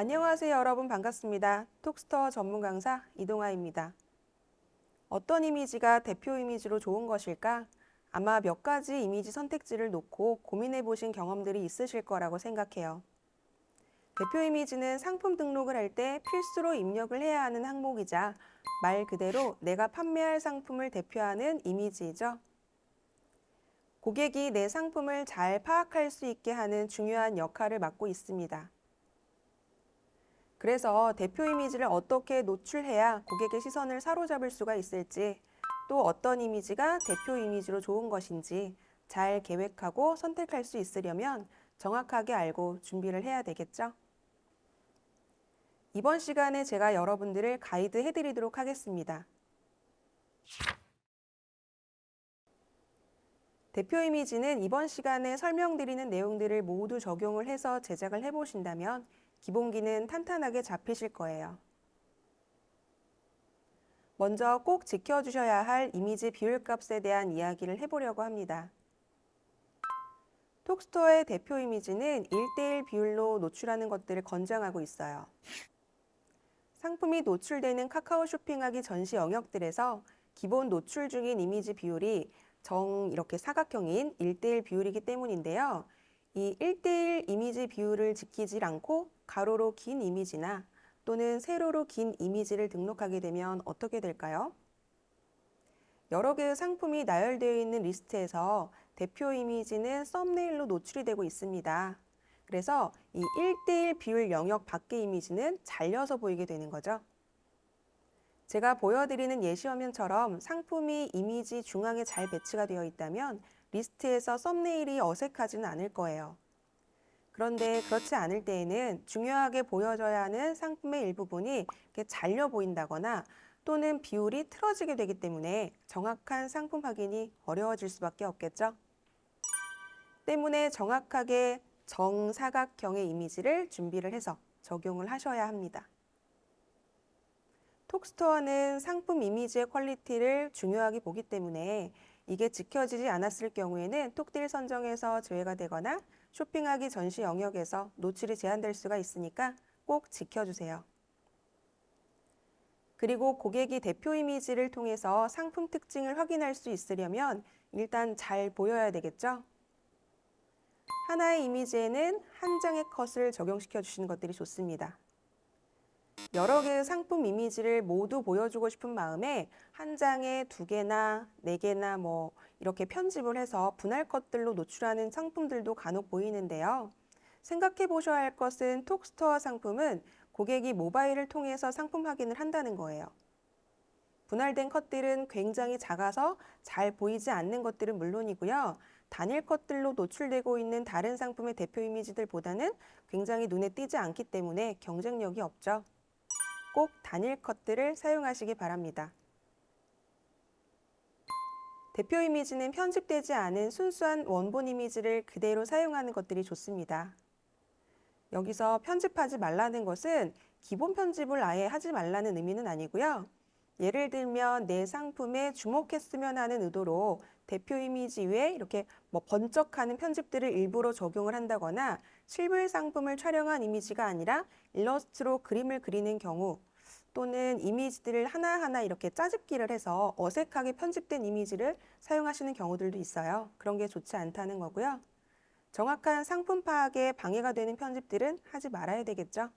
안녕하세요 여러분 반갑습니다. 톡스터 전문 강사 이동아입니다. 어떤 이미지가 대표 이미지로 좋은 것일까? 아마 몇 가지 이미지 선택지를 놓고 고민해 보신 경험들이 있으실 거라고 생각해요. 대표 이미지는 상품 등록을 할 때 필수로 입력을 해야 하는 항목이자 말 그대로 내가 판매할 상품을 대표하는 이미지이죠. 고객이 내 상품을 잘 파악할 수 있게 하는 중요한 역할을 맡고 있습니다. 그래서 대표 이미지를 어떻게 노출해야 고객의 시선을 사로잡을 수가 있을지, 또 어떤 이미지가 대표 이미지로 좋은 것인지 잘 계획하고 선택할 수 있으려면 정확하게 알고 준비를 해야 되겠죠? 이번 시간에 제가 여러분들을 가이드 해드리도록 하겠습니다. 대표 이미지는 이번 시간에 설명드리는 내용들을 모두 적용을 해서 제작을 해보신다면 기본기는 탄탄하게 잡히실 거예요. 먼저 꼭 지켜주셔야 할 이미지 비율 값에 대한 이야기를 해보려고 합니다. 톡스토어의 대표 이미지는 1대1 비율로 노출하는 것들을 권장하고 있어요. 상품이 노출되는 카카오 쇼핑하기 전시 영역들에서 기본 노출 중인 이미지 비율이 정 이렇게 사각형인 1대1 비율이기 때문인데요. 이 1대1 이미지 비율을 지키질 않고 가로로 긴 이미지나 또는 세로로 긴 이미지를 등록하게 되면 어떻게 될까요? 여러 개의 상품이 나열되어 있는 리스트에서 대표 이미지는 썸네일로 노출이 되고 있습니다. 그래서 이 1대1 비율 영역 밖의 이미지는 잘려서 보이게 되는 거죠. 제가 보여드리는 예시 화면처럼 상품이 이미지 중앙에 잘 배치가 되어 있다면 리스트에서 썸네일이 어색하지는 않을 거예요. 그런데 그렇지 않을 때에는 중요하게 보여져야 하는 상품의 일부분이 잘려 보인다거나 또는 비율이 틀어지게 되기 때문에 정확한 상품 확인이 어려워질 수밖에 없겠죠. 때문에 정확하게 정사각형의 이미지를 준비를 해서 적용을 하셔야 합니다. 톡스토어는 상품 이미지의 퀄리티를 중요하게 보기 때문에 이게 지켜지지 않았을 경우에는 톡딜 선정에서 제외가 되거나 쇼핑하기 전시 영역에서 노출이 제한될 수가 있으니까 꼭 지켜주세요. 그리고 고객이 대표 이미지를 통해서 상품 특징을 확인할 수 있으려면 일단 잘 보여야 되겠죠? 하나의 이미지에는 한 장의 컷을 적용시켜 주시는 것들이 좋습니다. 여러 개의 상품 이미지를 모두 보여주고 싶은 마음에 한 장에 두 개나 네 개나 뭐 이렇게 편집을 해서 분할 컷들로 노출하는 상품들도 간혹 보이는데요. 생각해 보셔야 할 것은 톡스토어 상품은 고객이 모바일을 통해서 상품 확인을 한다는 거예요. 분할된 컷들은 굉장히 작아서 잘 보이지 않는 것들은 물론이고요. 단일 컷들로 노출되고 있는 다른 상품의 대표 이미지들보다는 굉장히 눈에 띄지 않기 때문에 경쟁력이 없죠. 꼭 단일 컷들을 사용하시기 바랍니다. 대표 이미지는 편집되지 않은 순수한 원본 이미지를 그대로 사용하는 것들이 좋습니다. 여기서 편집하지 말라는 것은 기본 편집을 아예 하지 말라는 의미는 아니고요. 예를 들면 내 상품에 주목했으면 하는 의도로 대표 이미지 위에 이렇게 뭐 번쩍하는 편집들을 일부러 적용을 한다거나 실물 상품을 촬영한 이미지가 아니라 일러스트로 그림을 그리는 경우 또는 이미지들을 하나하나 이렇게 짜집기를 해서 어색하게 편집된 이미지를 사용하시는 경우들도 있어요. 그런 게 좋지 않다는 거고요. 정확한 상품 파악에 방해가 되는 편집들은 하지 말아야 되겠죠.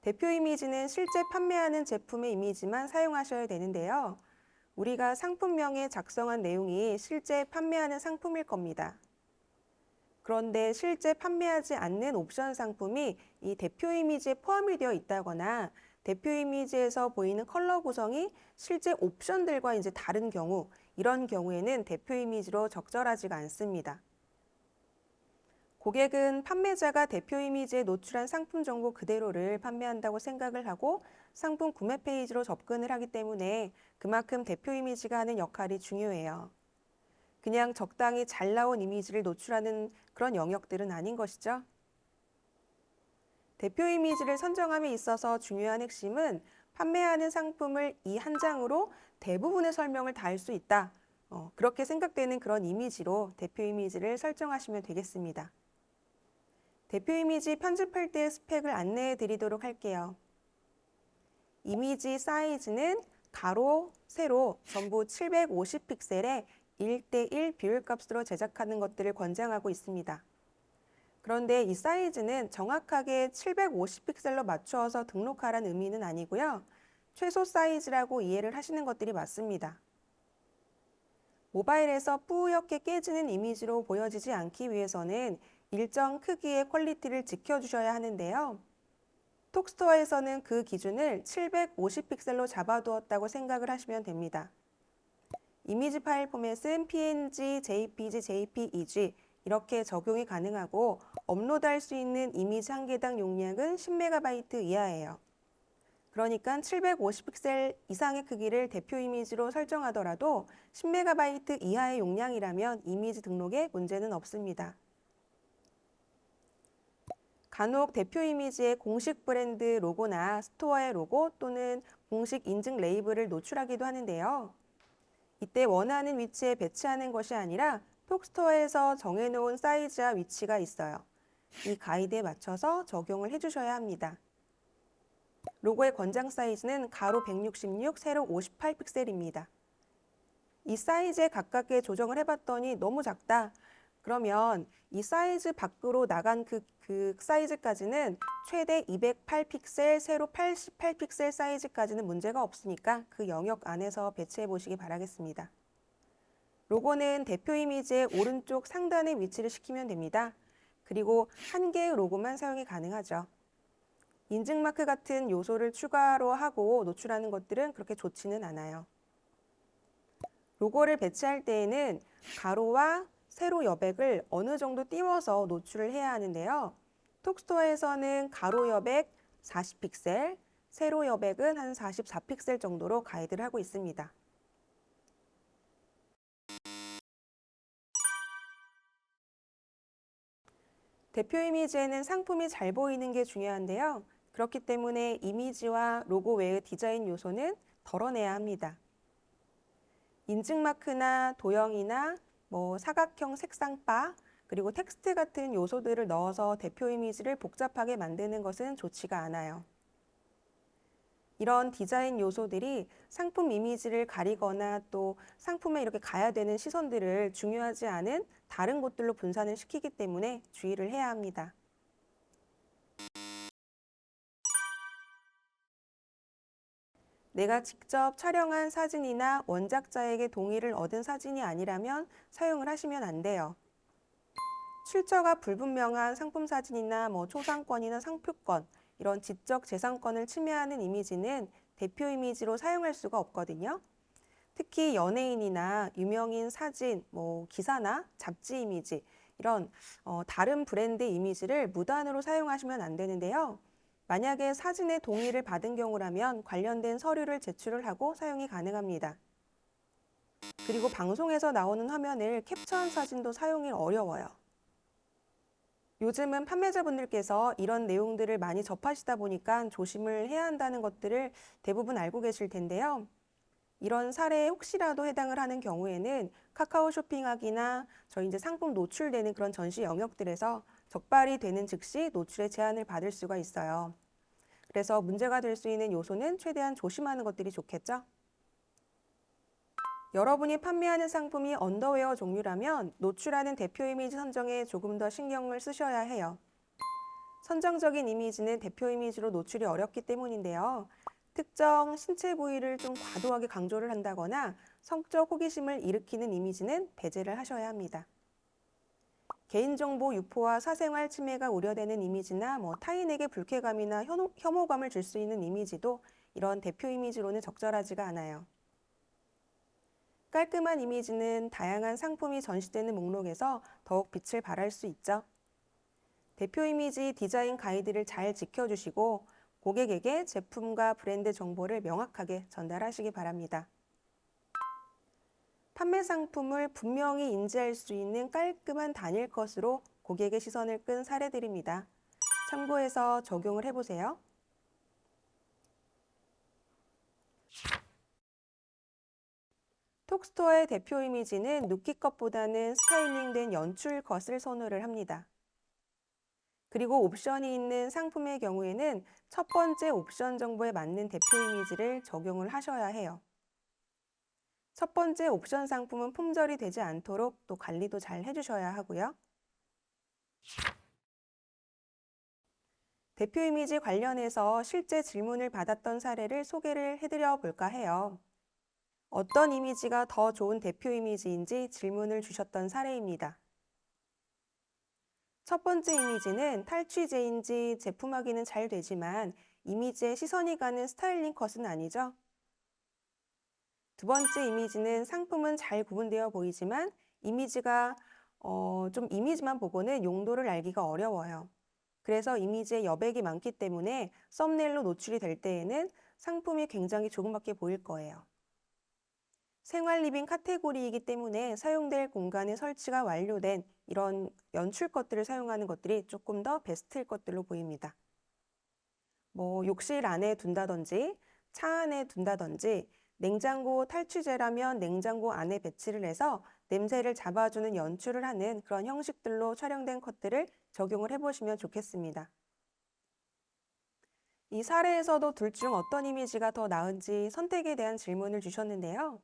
대표 이미지는 실제 판매하는 제품의 이미지만 사용하셔야 되는데요. 우리가 상품명에 작성한 내용이 실제 판매하는 상품일 겁니다. 그런데 실제 판매하지 않는 옵션 상품이 이 대표 이미지에 포함이 되어 있다거나 대표 이미지에서 보이는 컬러 구성이 실제 옵션들과 이제 다른 경우 이런 경우에는 대표 이미지로 적절하지가 않습니다. 고객은 판매자가 대표 이미지에 노출한 상품 정보 그대로를 판매한다고 생각을 하고 상품 구매 페이지로 접근을 하기 때문에 그만큼 대표 이미지가 하는 역할이 중요해요. 그냥 적당히 잘 나온 이미지를 노출하는 그런 영역들은 아닌 것이죠. 대표 이미지를 선정함에 있어서 중요한 핵심은 판매하는 상품을 이 한 장으로 대부분의 설명을 다 할 수 있다. 어, 그렇게 생각되는 그런 이미지로 대표 이미지를 설정하시면 되겠습니다. 대표 이미지 편집할 때의 스펙을 안내해 드리도록 할게요. 이미지 사이즈는 가로, 세로 전부 750픽셀에 1대1 비율 값으로 제작하는 것들을 권장하고 있습니다. 그런데 이 사이즈는 정확하게 750픽셀로 맞추어서 등록하라는 의미는 아니고요. 최소 사이즈라고 이해를 하시는 것들이 맞습니다. 모바일에서 뿌옇게 깨지는 이미지로 보여지지 않기 위해서는 일정 크기의 퀄리티를 지켜주셔야 하는데요. 톡스토어에서는 그 기준을 750픽셀로 잡아두었다고 생각을 하시면 됩니다. 이미지 파일 포맷은 PNG, JPG, JPEG 이렇게 적용이 가능하고 업로드할 수 있는 이미지 한 개당 용량은 10MB 이하예요. 그러니까 750픽셀 이상의 크기를 대표 이미지로 설정하더라도 10MB 이하의 용량이라면 이미지 등록에 문제는 없습니다. 간혹 대표 이미지의 공식 브랜드 로고나 스토어의 로고 또는 공식 인증 레이블을 노출하기도 하는데요. 이때 원하는 위치에 배치하는 것이 아니라 톡스토어에서 정해놓은 사이즈와 위치가 있어요. 이 가이드에 맞춰서 적용을 해주셔야 합니다. 로고의 권장 사이즈는 가로 166, 세로 58 픽셀입니다. 이 사이즈에 가깝게 조정을 해봤더니 너무 작다. 그러면 이 사이즈 밖으로 나간 그, 그 사이즈까지는 최대 208픽셀, 세로 88픽셀 사이즈까지는 문제가 없으니까 그 영역 안에서 배치해 보시기 바라겠습니다. 로고는 대표 이미지의 오른쪽 상단에 위치를 시키면 됩니다. 그리고 한 개의 로고만 사용이 가능하죠. 인증마크 같은 요소를 추가로 하고 노출하는 것들은 그렇게 좋지는 않아요. 로고를 배치할 때에는 가로와 세로 여백을 어느 정도 띄워서 노출을 해야 하는데요. 톡스토어에서는 가로 여백 40픽셀, 세로 여백은 한 44픽셀 정도로 가이드를 하고 있습니다. 대표 이미지에는 상품이 잘 보이는 게 중요한데요. 그렇기 때문에 이미지와 로고 외의 디자인 요소는 덜어내야 합니다. 인증 마크나 도형이나 뭐 사각형 색상바 그리고 텍스트 같은 요소들을 넣어서 대표 이미지를 복잡하게 만드는 것은 좋지가 않아요. 이런 디자인 요소들이 상품 이미지를 가리거나 또 상품에 이렇게 가야 되는 시선들을 중요하지 않은 다른 곳들로 분산을 시키기 때문에 주의를 해야 합니다. 내가 직접 촬영한 사진이나 원작자에게 동의를 얻은 사진이 아니라면 사용을 하시면 안 돼요. 출처가 불분명한 상품 사진이나 뭐 초상권이나 상표권 이런 지적 재산권을 침해하는 이미지는 대표 이미지로 사용할 수가 없거든요. 특히 연예인이나 유명인 사진, 뭐 기사나 잡지 이미지 이런 어, 다른 브랜드 이미지를 무단으로 사용하시면 안 되는데요. 만약에 사진의 동의를 받은 경우라면 관련된 서류를 제출을 하고 사용이 가능합니다. 그리고 방송에서 나오는 화면을 캡처한 사진도 사용이 어려워요. 요즘은 판매자분들께서 이런 내용들을 많이 접하시다 보니까 조심을 해야 한다는 것들을 대부분 알고 계실 텐데요. 이런 사례에 혹시라도 해당을 하는 경우에는 카카오 쇼핑하기나 저희 이제 상품 노출되는 그런 전시 영역들에서 적발이 되는 즉시 노출의 제한을 받을 수가 있어요. 그래서 문제가 될 수 있는 요소는 최대한 조심하는 것들이 좋겠죠? 여러분이 판매하는 상품이 언더웨어 종류라면 노출하는 대표 이미지 선정에 조금 더 신경을 쓰셔야 해요. 선정적인 이미지는 대표 이미지로 노출이 어렵기 때문인데요. 특정 신체 부위를 좀 과도하게 강조를 한다거나 성적 호기심을 일으키는 이미지는 배제를 하셔야 합니다. 개인정보 유포와 사생활 침해가 우려되는 이미지나 뭐 타인에게 불쾌감이나 혐오, 혐오감을 줄 수 있는 이미지도 이런 대표 이미지로는 적절하지가 않아요. 깔끔한 이미지는 다양한 상품이 전시되는 목록에서 더욱 빛을 발할 수 있죠. 대표 이미지 디자인 가이드를 잘 지켜주시고 고객에게 제품과 브랜드 정보를 명확하게 전달하시기 바랍니다. 판매 상품을 분명히 인지할 수 있는 깔끔한 단일 컷으로 고객의 시선을 끈 사례들입니다. 참고해서 적용을 해보세요. 톡스토어의 대표 이미지는 누키 컷보다는 스타일링된 연출 컷을 선호를 합니다. 그리고 옵션이 있는 상품의 경우에는 첫 번째 옵션 정보에 맞는 대표 이미지를 적용을 하셔야 해요. 첫 번째 옵션 상품은 품절이 되지 않도록 또 관리도 잘 해주셔야 하고요. 대표 이미지 관련해서 실제 질문을 받았던 사례를 소개를 해드려 볼까 해요. 어떤 이미지가 더 좋은 대표 이미지인지 질문을 주셨던 사례입니다. 첫 번째 이미지는 탈취제인지 제품 확인은 잘 되지만 이미지에 시선이 가는 스타일링 컷은 아니죠. 두 번째 이미지는 상품은 잘 구분되어 보이지만 이미지가 어, 좀 이미지만 보고는 용도를 알기가 어려워요. 그래서 이미지에 여백이 많기 때문에 썸네일로 노출이 될 때에는 상품이 굉장히 조그맣게 보일 거예요. 생활 리빙 카테고리이기 때문에 사용될 공간의 설치가 완료된 이런 연출 것들을 사용하는 것들이 조금 더 베스트일 것들로 보입니다. 뭐 욕실 안에 둔다든지 차 안에 둔다든지 냉장고 탈취제라면 냉장고 안에 배치를 해서 냄새를 잡아주는 연출을 하는 그런 형식들로 촬영된 컷들을 적용을 해보시면 좋겠습니다. 이 사례에서도 둘 중 어떤 이미지가 더 나은지 선택에 대한 질문을 주셨는데요.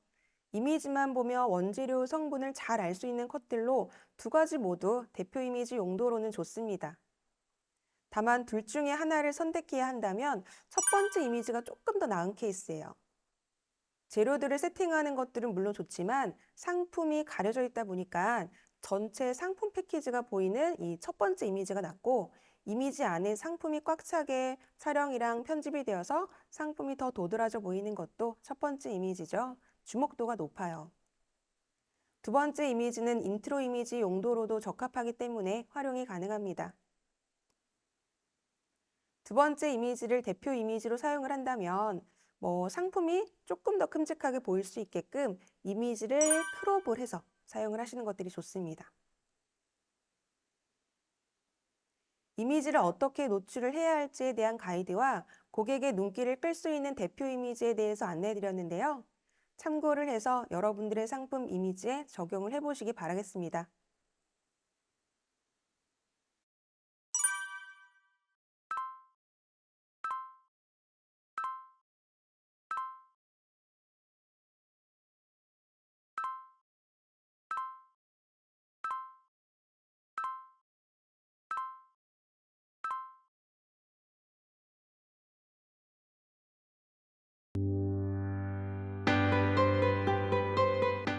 이미지만 보며 원재료 성분을 잘 알 수 있는 컷들로 두 가지 모두 대표 이미지 용도로는 좋습니다. 다만 둘 중에 하나를 선택해야 한다면 첫 번째 이미지가 조금 더 나은 케이스예요. 재료들을 세팅하는 것들은 물론 좋지만 상품이 가려져 있다 보니까 전체 상품 패키지가 보이는 이 첫 번째 이미지가 낫고 이미지 안에 상품이 꽉 차게 촬영이랑 편집이 되어서 상품이 더 도드라져 보이는 것도 첫 번째 이미지죠. 주목도가 높아요. 두 번째 이미지는 인트로 이미지 용도로도 적합하기 때문에 활용이 가능합니다. 두 번째 이미지를 대표 이미지로 사용을 한다면 뭐 상품이 조금 더 큼직하게 보일 수 있게끔 이미지를 크롭을 해서 사용을 하시는 것들이 좋습니다. 이미지를 어떻게 노출을 해야 할지에 대한 가이드와 고객의 눈길을 끌 수 있는 대표 이미지에 대해서 안내해 드렸는데요. 참고를 해서 여러분들의 상품 이미지에 적용을 해보시기 바라겠습니다.